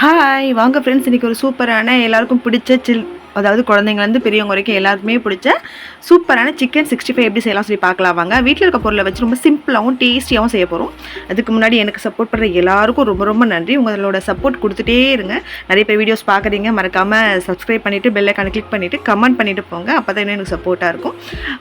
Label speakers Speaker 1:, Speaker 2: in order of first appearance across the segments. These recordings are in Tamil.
Speaker 1: ஹாய் வாங்க ஃப்ரெண்ட்ஸ் இன்றைக்கி ஒரு சூப்பரான எல்லாருக்கும் பிடிச்ச சில் அதாவது குழந்தைங்கலேருந்து பெரியவங்க வரைக்கும் எல்லாருக்குமே பிடிச்ச சூப்பரான சிக்கன் சிக்ஸ்டி ஃபைவ் எப்படி செய்யலாம் சொல்லி பார்க்கலாம் வாங்க. வீட்டில் இருக்க பொருளை வச்சு ரொம்ப சிம்பிளாகவும் டேஸ்டியாகவும் செய்ய போகிறோம் அதுக்கு முன்னாடி எனக்கு சப்போர்ட் பண்ணுற எல்லாருக்கும் ரொம்ப ரொம்ப நன்றி. உங்களோட சப்போர்ட் கொடுத்துட்டே இருங்க. நிறைய பேர் வீடியோஸ் பார்க்குறீங்க மறக்காமல் சப்ஸ்கிரைப் பண்ணிவிட்டு பெல்லைக்கான கிளிக் பண்ணிவிட்டு கமெண்ட் பண்ணிவிட்டு போங்க. அப்போ தான் எனக்கு சப்போர்ட்டாக இருக்கும்.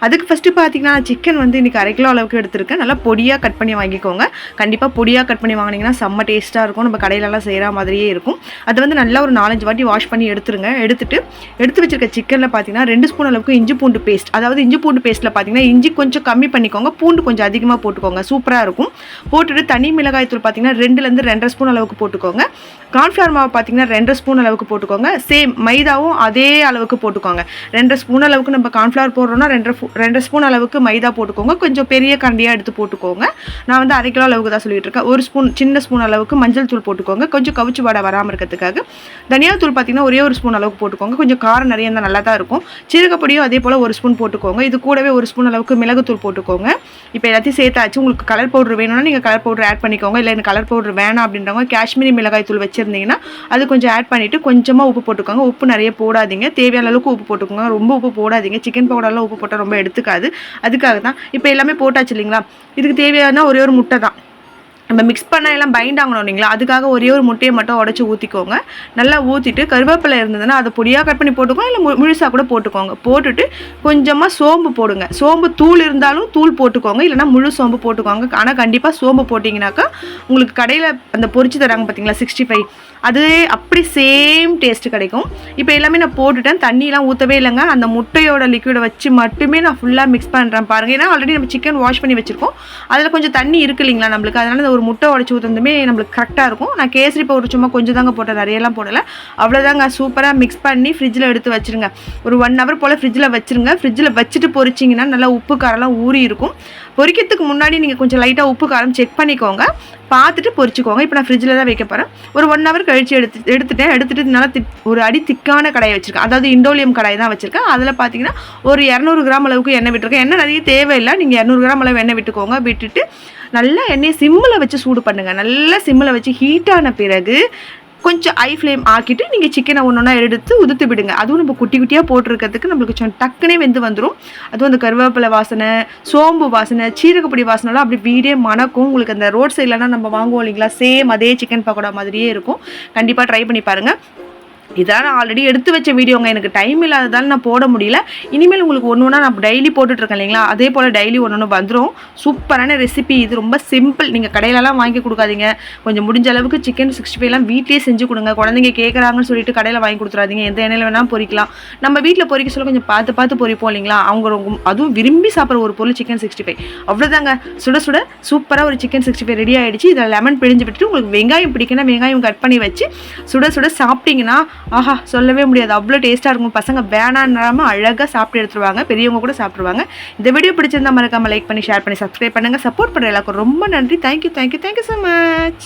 Speaker 1: அதுக்கு ஃபஸ்ட்டு பார்த்தீங்கன்னா சிக்கன் வந்து இன்றைக்கி அரை கிலோ அளவுக்கு எடுத்திருக்கேன். நல்லா பொடியாக கட் பண்ணி வாங்கிக்கோங்க. கண்டிப்பாக பொடியாக கட் பண்ணி வாங்கினீங்கன்னா செம்ம டேஸ்ட்டாக இருக்கும். நம்ம கடையிலலாம் செய்கிற மாதிரியே இருக்கும். அது வந்து நல்லா ஒரு நாலஞ்சு வாட்டி வாஷ் பண்ணி எடுத்துருங்க. எடுத்துட்டு எடுத்து வச்சிருக்க சிக்கனில் பார்த்தீங்கன்னா ரெண்டு ஸ்பூன் அளவுக்கு இஞ்சி பூண்டு பேஸ்ட் அதாவது இஞ்சி பூண்டு பேஸ்ட்டில் பார்த்தீங்கன்னா இஞ்சி கொஞ்சம் கம்மி பண்ணிக்கோங்க. பூண்டு கொஞ்சம் அதிகமாக போட்டுக்கோங்க. சூப்பராக இருக்கும். போட்டுட்டு தனி மிளகாய் தூள் பார்த்தீங்கன்னா ரெண்டுலேருந்து ரெண்டரை ஸ்பூன் அளவுக்கு போட்டுக்கோங்க. கார்ன்ஃப்ளவர் மாவு பார்த்தீங்கன்னா ரெண்டரை ஸ்பூன் அளவுக்கு போட்டுக்கோங்க. சேம் மைதாவும் அதே அளவுக்கு போட்டுக்கோங்க. ரெண்டரை ஸ்பூன் அளவுக்கு நம்ம கார்ன்ஃப்ளவர் போடுறோம்னா ரெண்டரை ரெண்டரை ஸ்பூன் அளவுக்கு மைதா போட்டுக்கோங்க. கொஞ்சம் பெரிய கரண்டியாக எடுத்து போட்டுக்கோங்க. நான் வந்து அரை கிலோ அளவுக்கு தான் சொல்லிட்டு இருக்கேன். ஒரு ஸ்பூன் சின்ன ஸ்பூன் அளவுக்கு மஞ்சள் தூள் போட்டுக்கோங்க. கொஞ்சம் கவுச்சு வாடை வராமல் இருக்கிறதுக்காக. தனியாத்தூள் பார்த்தீங்கன்னா ஒரே ஒரு ஸ்பூன் அளவுக்கு போட்டுக்கோங்க. கொஞ்சம் காரம் நிறைய இருந்தால் நல்லா தான் இருக்கும். சீரகப்பொடியும் அதே போல் ஒரு ஸ்பூன் போட்டுக்கோங்க. இது கூடவே ஒரு ஸ்பூன் அளவுக்கு மிளகுத்தூள் போட்டுக்கோங்க. இப்போ எல்லாத்தையும் சேர்த்தாச்சு. உங்களுக்கு கலர் பவுடர் வேணும்னா நீங்கள் கலர் பவுடர் ஆட் பண்ணிக்கோங்க. இல்லை எனக்கு கலர் பவுடர் வேணாம் அப்படின்றவங்க காஷ்மீரி மிளகாய் தூள் வச்சுருந்தீங்கன்னா அது கொஞ்சம் ஆட் பண்ணிவிட்டு கொஞ்சமாக உப்பு போட்டுக்கோங்க. உப்பு நிறைய போடாதீங்க. தேவையான அளவுக்கு உப்பு போட்டுக்கோங்க. ரொம்ப உப்பு போடாதீங்க. சிக்கன் பவுடர்லாம் உப்பு போட்டால் ரொம்ப எடுத்துக்காது. அதுக்காக தான் இப்போ எல்லாமே போட்டாச்சு இல்லைங்களா? இதுக்கு தேவையான ஒரே ஒரு முட்டை தான். நம்ம மிக்ஸ் பண்ண எல்லாம் பைண்ட் ஆகணும் இல்லைங்களா? அதுக்காக ஒரே ஒரு முட்டையை மட்டும் உடச்சி ஊற்றிக்கோங்க நல்லா ஊற்றிட்டு கருவேப்பிலை இருந்ததுன்னா அதை பொடியாக கட் பண்ணி போட்டுக்கோங்க. இல்லை மு முழுசாக கூட போட்டுக்கோங்க. போட்டுட்டு கொஞ்சமாக சோம்பு போடுங்க. சோம்பு தூள் இருந்தாலும் தூள் போட்டுக்கோங்க. இல்லைன்னா முழு சோம்பு போட்டுக்கோங்க. ஆனால் கண்டிப்பாக சோம்பு போட்டிங்கனாக்கா உங்களுக்கு கடையில் அந்த பொரிச்சு தராங்க பார்த்தீங்களா சிக்ஸ்டி ஃபைவ் அது அப்படி சேம் டேஸ்ட் கிடைக்கும். இப்போ எல்லாமே நான் போட்டுட்டேன். தண்ணியெலாம் ஊற்றவே இல்லைங்க. அந்த முட்டையோட லிக்விடை வச்சு மட்டுமே நான் ஃபுல்லாக மிக்ஸ் பண்ணுறேன் பாருங்கள் ஏன்னா ஆல்ரெடி நம்ம சிக்கன் வாஷ் பண்ணி வச்சுருக்கோம். அதில் கொஞ்சம் தண்ணி இருக்கு இல்லைங்களா நம்மளுக்கு? அதனால் ஒரு முட்டை உடச்சி ஊற்றுறதுமே நம்மளுக்கு கரெக்டாக இருக்கும். நான் கேசரி பவுடர் சும்மா கொஞ்சம் தாங்க போட்டேன் நிறையெல்லாம் போடலை. அவ்வளோதாங்க சூப்பராக மிக்ஸ் பண்ணி ஃப்ரிட்ஜில் எடுத்து வச்சிருங்க. ஒரு ஒன் ஹவர் போல் ஃப்ரிட்ஜில் வச்சுருங்க. ஃப்ரிட்ஜில் வச்சுட்டு பொரிச்சிங்கன்னா நல்லா உப்பு காரம்லாம் ஊறி இருக்கும். பொரிக்கிறதுக்கு முன்னாடி நீங்கள் கொஞ்சம் லைட்டாக உப்பு காரம் செக் பண்ணிக்கோங்க. பார்த்துட்டு பொறிச்சிக்கோங்க இப்போ நான் ஃப்ரிட்ஜில் தான் வைக்க போகிறேன் ஒரு ஒன் ஹவர் கழித்து எடுத்து எடுத்துட்டேன். எடுத்துட்டு நல்லா திக் ஒரு அடி திக்கான கடாயை வச்சுருக்கேன். அதாவது இண்டோலியம் கடாய் தான் வச்சுருக்கேன். அதில் பார்த்தீங்கன்னா ஒரு இரநூறு கிராம் அளவுக்கு எண்ணெய் விட்டுருக்கேன். எண்ணெய் நிறைய தேவையில்லை. நீங்கள் இரநூறு கிராம் அளவு எண்ணெய் விட்டுக்கோங்க. விட்டுட்டு நல்லா எண்ணெயை சிம்மில் வச்சு சூடு பண்ணுங்கள் நல்லா சிம்மில் வச்சு ஹீட்டான பிறகு கொஞ்சம் ஐ ஃப்ளேம் ஆக்கிட்டு நீங்கள் சிக்கனை ஒன்று ஒன்றா எடுத்து உதுத்து விடுங்க. அதுவும் நம்ம குட்டி குட்டியாக போட்டிருக்கிறதுக்கு நம்மளுக்கு கொஞ்சம் டக்குனே வெந்து வந்துடும் அதுவும் அந்த கருவேப்பிலை வாசனை சோம்பு வாசனை சீரகப்பொடி வாசனைலாம் அப்படி வீடே மணக்கும். உங்களுக்கு அந்த ரோட் சைட்லலாம் நம்ம வாங்குவோம் இல்லைங்களா? சேம் அதே சிக்கன் பக்கோடா மாதிரியே இருக்கும். கண்டிப்பாக ட்ரை பண்ணி பாருங்கள் இதான் நான் ஆல்ரெடி எடுத்து வச்ச வீடியோங்க எனக்கு டைம் இல்லாததால் நான் போட முடியல. இனிமேல் உங்களுக்கு ஒன்று ஒன்றா நான் டெய்லி போட்டுட்ருக்கேன் இல்லைங்களா? அதே போல் டெய்லி ஒன்று ஒன்று வந்துடும் சூப்பரான ரெசிபி இது ரொம்ப சிம்பிள் நீங்கள் கடையிலலாம் வாங்கி கொடுக்காதீங்க. கொஞ்சம் முடிஞ்ச அளவுக்கு சிக்கன் சிக்ஸ்டி ஃபைவ்லாம் வீட்டிலே செஞ்சு கொடுங்க. குழந்தைங்க கேட்குறாங்கன்னு சொல்லிட்டு கடையில் வாங்கி கொடுத்துறாதீங்க. எந்த எண்ணெயில் வேணால் பொறிக்கலாம் நம்ம வீட்டில் பொறிக்க சொல்ல கொஞ்சம் பார்த்து பார்த்து பொரிப்போம் இல்லைங்களா? அவங்க ரொம்ப அதுவும் விரும்பி சாப்பிட்ற ஒரு பொருள் சிக்கன் சிக்ஸ்டி ஃபைவ் அவ்வளோதாங்க சுட சுட சூப்பராக ஒரு சிக்கன் சிக்ஸ்டி ஃபைவ் ரெடி ஆகிடுச்சு இதில் லெமன் பிழிஞ்சு விட்டுட்டு உங்களுக்கு வெங்காயம் பிடிக்குன்னா வெங்காயம் கட் பண்ணி வச்சு சுட சுட சாப்பிட்டீங்கன்னா ஆஹா சொல்லவே முடியாது. அவ்வளோ டேஸ்ட்டாக இருக்கும். பசங்க வேணான்றாமல் அழகாக சாப்பிட்டு எடுத்துருவாங்க. பெரியவங்க கூட சாப்பிடுவாங்க இந்த வீடியோ பிடிச்சிருந்தா மறக்காமல் லைக் பண்ணி ஷேர் பண்ணி சப்ஸ்கிரைப் பண்ணுங்கள் சப்போர்ட் பண்ணுற எல்லாருக்கும் ரொம்ப நன்றி. Thank you thank you thank you so much